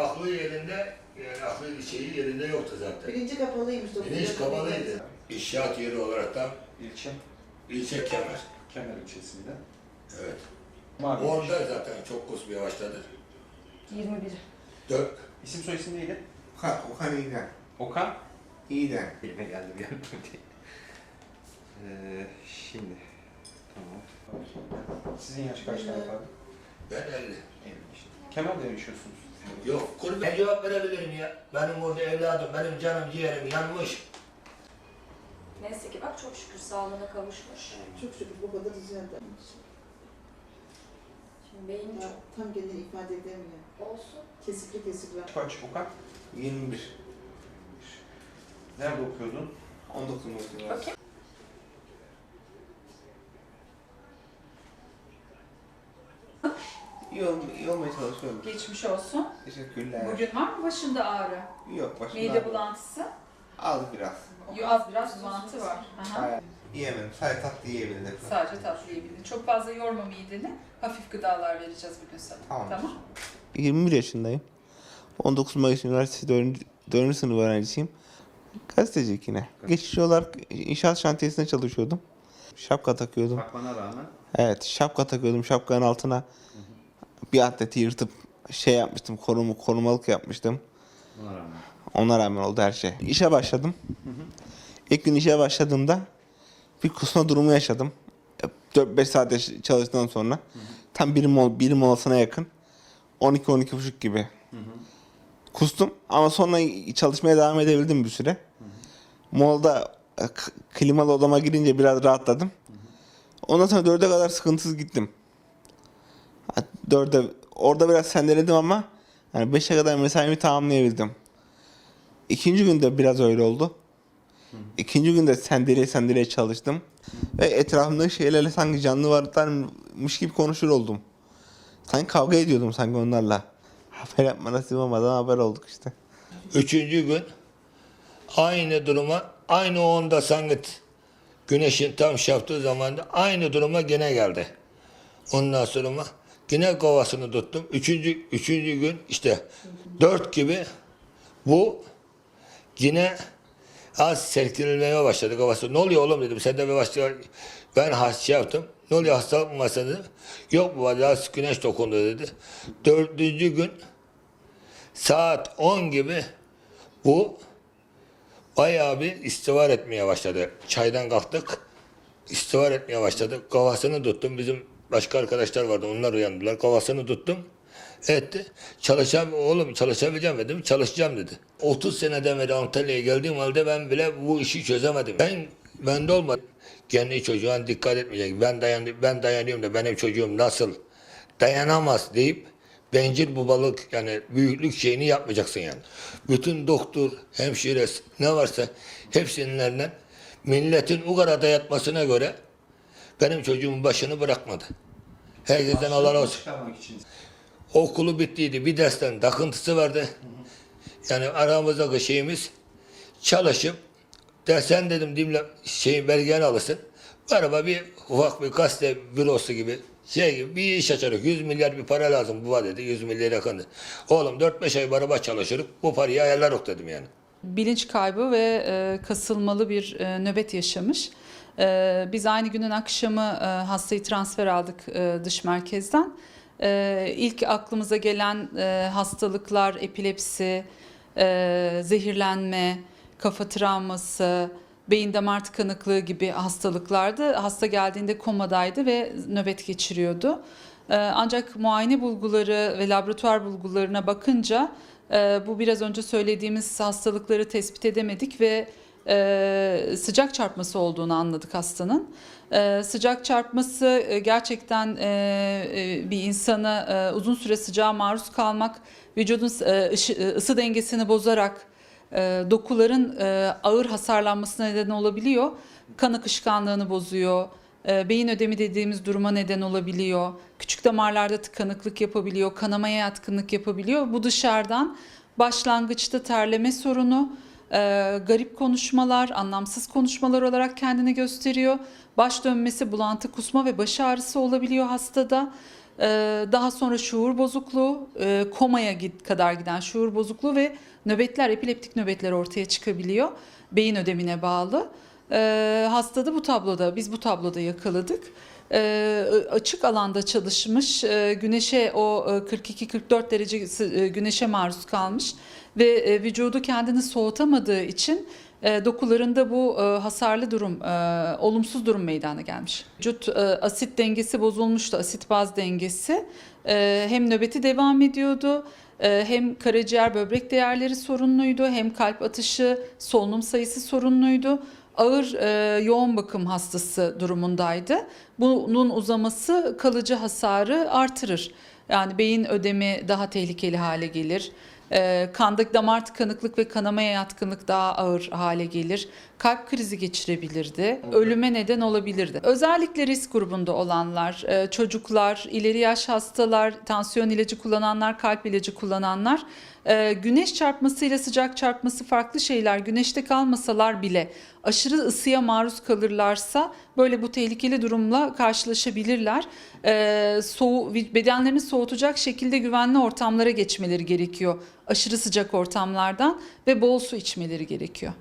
aklı yerinde, yani aklı şeyi yerinde yoktu zaten. Bilinci kapalıymış. dokuz Bilinç yaşında kapalıydı. İnşaat yeri olarak da İlçe ilçe kemer. Kemer ilçesinde. Evet. Mavi. Orada zaten çok kusmaya başladı. 21. Dört. İsim soy isim neydi? Okan, Okan İğden. Okan. İğden. Elime geldi bir yer. ee, şimdi. Tamam. Sizin yaş kaç tane abi? Ben elli. 50 işte. Kemer'de yaşıyorsunuz. Yok kur ben cevap verebilirim ya. Benim orada evladım, benim canım ciğerim yanmış. Neyse ki bak çok şükür sağlığına kavuşmuş. Çok şükür bu kadar düzeldi. Şimdi beyin çok Tam kendini ifade edemiyor. olsun. Kesikli kesik var. Kaç Okan? 21. Nerede okuyordun? 19 Mayıs Bakayım. İyi, ol, iyi olmaya çalışıyorum. Geçmiş olsun. Teşekkürler. Bugün var mı başında ağrı? Yok başımda Mide bulantısı? aldı biraz. Yo, az biraz bulantı var. Aha. Yiyemedim. Sadece tatlı yiyebildim. Sadece tatlı yiyebildin. Çok fazla yorma mideni. Hafif gıdalar vereceğiz bugün sana. Tamam. Tamam. 21 yaşındayım. 19 Mayıs Üniversitesi 4. 4. sınıf öğrencisiyim. Gazetecilik yine. Geçici olarak inşaat şantiyesinde çalışıyordum. Şapka takıyordum. Bakmana rağmen. Evet şapka takıyordum. Şapkanın altına bir atleti yırtıp şey yapmıştım. Korumu, korumalık yapmıştım. Buna rağmen. Ona rağmen oldu her şey. İşe başladım. İlk gün işe başladığımda bir kusma durumu yaşadım. 4-5 saat çalıştıktan sonra tam bir, mol, bir molasına yakın 12-12.30 gibi kustum ama sonra çalışmaya devam edebildim bir süre. Molda e, klimalı odama girince biraz rahatladım. Ondan sonra 4'e kadar sıkıntısız gittim. 4'e orada biraz sendeledim ama yani 5'e kadar mesaimi tamamlayabildim. İkinci günde biraz öyle oldu. İkinci günde sendeleye sendeleye çalıştım. Ve etrafımdaki şeylerle sanki canlı varlıklarmış gibi konuşur oldum. Sanki kavga ediyordum sanki onlarla. Haber yapma nasip olmadan haber olduk işte. Üçüncü gün aynı duruma, aynı onda sanki güneşin tam şaptığı zamanda aynı duruma gene geldi. Ondan sonra yine kovasını tuttum. Üçüncü, üçüncü gün işte dört gibi bu yine az serkilenmeye başladı kafası. Ne oluyor oğlum dedim. Sen de bir başla. Ben has şey yaptım. Ne oluyor hastalık mı var dedim. Yok bu biraz güneş dokundu dedi. Dördüncü gün saat 10 gibi bu bayağı bir istivar etmeye başladı. Çaydan kalktık. istivar etmeye başladı. Kafasını tuttum. Bizim başka arkadaşlar vardı. Onlar uyandılar. Kafasını tuttum. Etti. Çalışam oğlum çalışabileceğim dedim. Çalışacağım dedi. 30 seneden beri Antalya'ya geldiğim halde ben bile bu işi çözemedim. Ben bende olmadı. Kendi çocuğuna dikkat etmeyecek. Ben dayan ben dayanıyorum da benim çocuğum nasıl dayanamaz deyip bencil babalık yani büyüklük şeyini yapmayacaksın yani. Bütün doktor, hemşire ne varsa hepsinden milletin o kadar dayatmasına göre benim çocuğumun başını bırakmadı. Herkesten Allah razı olsun. Okulu bittiydi. Bir dersten takıntısı vardı. Yani aramızdaki şeyimiz çalışıp dersen dedim dimle şey belgen alırsın. Araba bir ufak bir gazete bürosu gibi şey gibi bir iş açarız. 100 milyar bir para lazım bu var dedi. 100 milyar yakındı. Oğlum 4-5 ay araba çalışırız. Bu parayı ayarlarız dedim yani. bilinç kaybı ve e, kasılmalı bir e, nöbet yaşamış. E, biz aynı günün akşamı e, hastayı transfer aldık e, dış merkezden. E, ilk aklımıza gelen e, hastalıklar epilepsi, zehirlenme, kafa travması, beyin damar tıkanıklığı gibi hastalıklardı. Hasta geldiğinde komadaydı ve nöbet geçiriyordu. E, ancak muayene bulguları ve laboratuvar bulgularına bakınca bu biraz önce söylediğimiz hastalıkları tespit edemedik ve e, sıcak çarpması olduğunu anladık hastanın. E, sıcak çarpması e, gerçekten e, e, bir insana e, uzun süre sıcağa maruz kalmak, vücudun e, ışı- e, ısı dengesini bozarak e, dokuların e, ağır hasarlanmasına neden olabiliyor. Kan akışkanlığını bozuyor. e, Beyin ödemi dediğimiz duruma neden olabiliyor. Küçük damarlarda tıkanıklık yapabiliyor, kanamaya yatkınlık yapabiliyor. Bu dışarıdan başlangıçta terleme sorunu, e, garip konuşmalar, anlamsız konuşmalar olarak kendini gösteriyor. Baş dönmesi, bulantı, kusma ve baş ağrısı olabiliyor hastada. Ee, Daha sonra şuur bozukluğu, e, komaya kadar giden şuur bozukluğu ve nöbetler, epileptik nöbetler ortaya çıkabiliyor. Beyin ödemine bağlı. Ee, Hastada bu tabloda, biz bu tabloda yakaladık. Ee, Açık alanda çalışmış, e, güneşe o e, 42-44 derece sı- e, güneşe maruz kalmış ve e, vücudu kendini soğutamadığı için e, dokularında bu e, hasarlı durum, e, olumsuz durum meydana gelmiş. Vücut e, asit dengesi bozulmuştu, asit baz dengesi. E, hem nöbeti devam ediyordu, e, hem karaciğer böbrek değerleri sorunluydu, hem kalp atışı, solunum sayısı sorunluydu. Ağır e, yoğun bakım hastası durumundaydı. Bunun uzaması kalıcı hasarı artırır. Yani beyin ödemi daha tehlikeli hale gelir. E, kandaki damar tıkanıklık ve kanamaya yatkınlık daha ağır hale gelir. Kalp krizi geçirebilirdi. Ölüme neden olabilirdi. Özellikle risk grubunda olanlar, e, çocuklar, ileri yaş hastalar, tansiyon ilacı kullananlar, kalp ilacı kullananlar, e, güneş çarpmasıyla sıcak çarpması farklı şeyler. Güneşte kalmasalar bile aşırı ısıya maruz kalırlarsa böyle bu tehlikeli durumla karşılaşabilirler. E, soğu, bedenlerini soğutacak şekilde güvenli ortamlara geçmeleri gerekiyor. Aşırı sıcak ortamlardan ve bol su içmeleri gerekiyor.